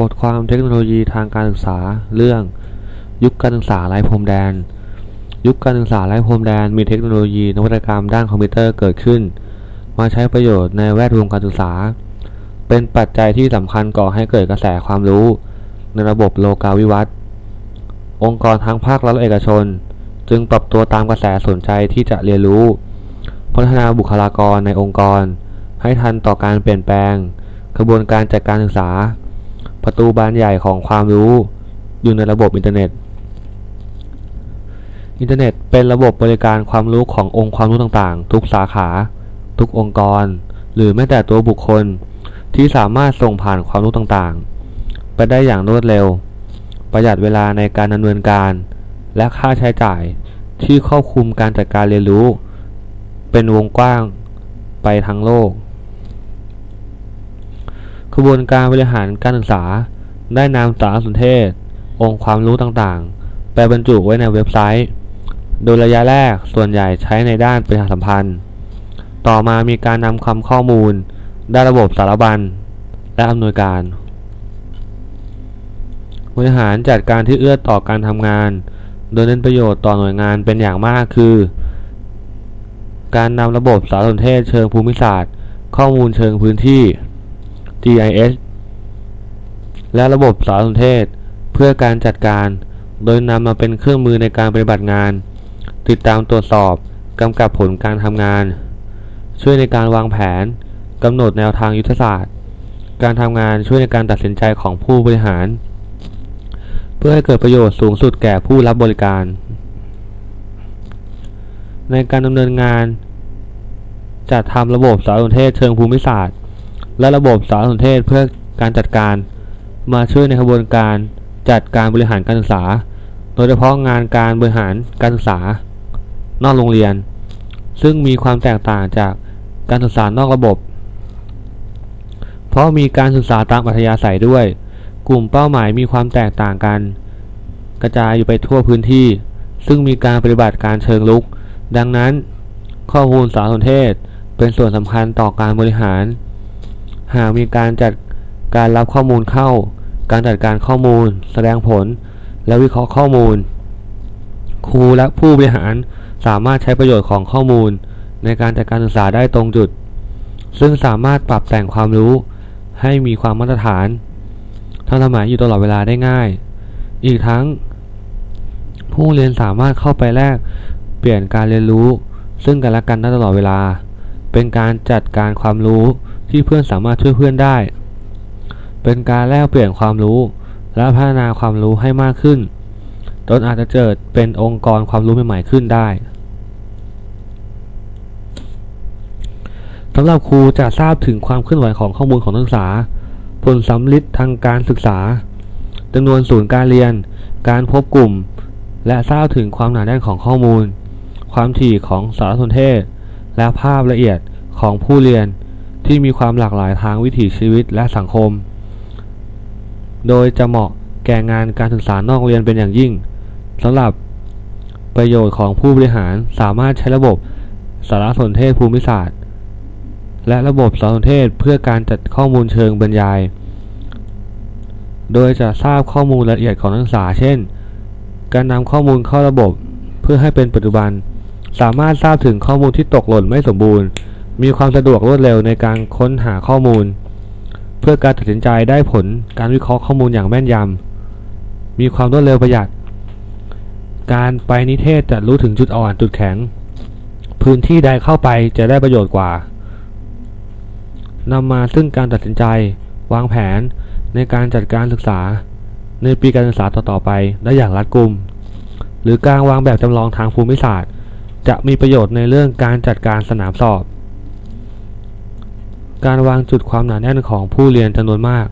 บทความเทคโนโลยีทางการศึกษาเรื่อง ยุคการศึกษาไร้พรมแดน ยุคการศึกษาไร้พรมแดน มีเทคโนโลยีนวัตกรรมด้านคอมพิวเตอร์เกิดขึ้น มาใช้ประโยชน์ในแวดวงการศึกษา เป็นปัจจัยที่สำคัญก่อให้เกิดกระแสความรู้ ในระบบโลกาวิวัตน์องค์กรทั้งภาครัฐและเอกชน จึงปรับตัวตามกระแสสนใจที่จะเรียนรู้ พัฒนาบุคลากรในองค์กร ให้ทันต่อการเปลี่ยนแปลงกระบวนการจัดการศึกษา ประตูบานใหญ่ของความรู้อยู่ในระบบอินเทอร์เน็ต อินเทอร์เน็ตเป็นระบบบริการความรู้ขององค์ความรู้ต่างๆ ทุกสาขา ทุกองค์กร หรือแม้แต่ตัวบุคคลที่สามารถส่งผ่านความรู้ต่างๆ ไปได้อย่างรวดเร็ว ประหยัดเวลาในการดำเนินการ และค่าใช้จ่ายที่ครอบคลุมการจัดการเรียนรู้ เป็นวงกว้างไปทั้งโลก กระบวนการบริหารการศึกษา ได้นำสารสนเทศ องค์ความรู้ต่างๆ ไปบรรจุไว้ในเว็บไซต์ โดยระยะแรกส่วนใหญ่ใช้ในด้านประชาสัมพันธ์ ต่อมามีการนำคำข้อมูล ด้านระบบสารบัญ และอำนวยการ บริหารจัดการที่เอื้อต่อการทำงาน โดยเน้นประโยชน์ต่อหน่วยงานเป็นอย่างมากคือ การนำระบบสารสนเทศเชิงภูมิศาสตร์ ข้อมูลเชิงพื้นที่ GIS และระบบสารสนเทศ เพื่อการจัดการ โดยนำมาเป็นเครื่องมือในการปฏิบัติงาน ติดตามตรวจสอบกำกับผลการทำงาน ช่วยในการวางแผนกำหนดแนวทางยุทธศาสตร์ การทำงานช่วยในการตัดสินใจของผู้บริหาร เพื่อให้เกิดประโยชน์สูงสุดแก่ผู้รับบริการ ในการดำเนินงานจัดทำระบบสารสนเทศเชิงภูมิศาสตร์ และระบบสารสนเทศเพื่อการจัดการ มาช่วยในกระบวนการจัดการบริหารการศึกษา โดยเฉพาะงานการบริหารการศึกษา นอกโรงเรียน ซึ่งมีความแตกต่างจากการศึกษานอกระบบ เพราะมีการศึกษาตามอัธยาศัยด้วย กลุ่มเป้าหมายมีความแตกต่างกัน กระจายอยู่ไปทั่วพื้นที่ ซึ่งมีการปฏิบัติการเชิงลุก ดังนั้น ข้อมูลสารสนเทศเป็นส่วนสำคัญต่อการบริหาร หากมีการจัดการรับข้อมูลเข้า การจัดการข้อมูล แสดงผล และวิเคราะห์ข้อมูล ครูและผู้บริหารสามารถใช้ประโยชน์ของข้อมูล ในการจัดการศึกษาได้ตรงจุด ซึ่งสามารถปรับแต่งความรู้ให้มีความมาตรฐานทันสมัยอยู่ตลอดเวลาได้ง่าย อีกทั้ง ผู้เรียนสามารถเข้าไปแลกเปลี่ยนการเรียนรู้ ซึ่งกันและกันได้ตลอดเวลา เป็นการจัดการความรู้ที่เพื่อนสามารถช่วยเพื่อนได้ เป็นการแลกเปลี่ยนความรู้ และพัฒนาความรู้ให้มากขึ้นจนอาจจะเกิดเป็นองค์กรความรู้ใหม่ๆขึ้นได้สำหรับครูจะทราบถึงความเคลื่อนไหวของข้อมูลของนักศึกษา ผลสำลิดทางการศึกษาจำนวนศูนย์การเรียน การพบกลุ่ม และทราบถึงความหนาแน่นของข้อมูล ความถี่ของสารสนเทศ และภาพละเอียดของผู้เรียนที่มีความหลากหลายทางวิถีชีวิตและสังคม โดยจะเหมาะแก่งานการศึกษานอกเรียนเป็นอย่างยิ่งสำหรับประโยชน์ของผู้บริหารสามารถใช้ระบบสารสนเทศภูมิศาสตร์ และระบบสารสนเทศเพื่อการจัดข้อมูลเชิงบรรยาย โดยจะทราบข้อมูลละเอียดของนักศึกษา เช่น การนำข้อมูลเข้าระบบเพื่อให้เป็นปัจจุบัน สามารถทราบถึงข้อมูลที่ตกหล่นไม่สมบูรณ์ มีความสะดวกรวดเร็วในการค้นหาข้อมูล เพื่อการตัดสินใจได้ผลการวิเคราะห์ข้อมูลอย่างแม่นยำ มีความรวดเร็วประหยัด การไปนิเทศจะรู้ถึงจุดอ่อนจุดแข็ง พื้นที่ใดเข้าไปจะได้ประโยชน์กว่านำมาซึ่งการตัดสินใจ วางแผนในการจัดการศึกษา ในปีการศึกษาต่อๆไปได้อย่างรัดกุม หรือการวางแบบจำลองทางภูมิศาสตร์ จะมีประโยชน์ในเรื่องการจัดการสนามสอบ การวางจุดความหนาแน่นของผู้เรียนจำนวนมาก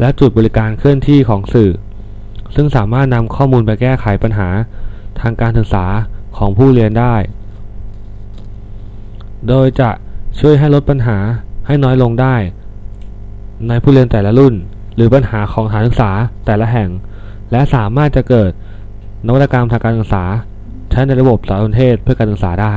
และจุดบริการเคลื่อนที่ของสื่อ ซึ่งสามารถนำข้อมูลไปแก้ไขปัญหาทางการศึกษาของผู้เรียนได้ โดยจะช่วยให้ลดปัญหาให้น้อยลงได้ ในผู้เรียนแต่ละรุ่น หรือปัญหาของสถานศึกษาแต่ละแห่ง และสามารถจะเกิดนวัตกรรมทางการศึกษา ใช้ในระบบสารสนเทศเพื่อการศึกษาได้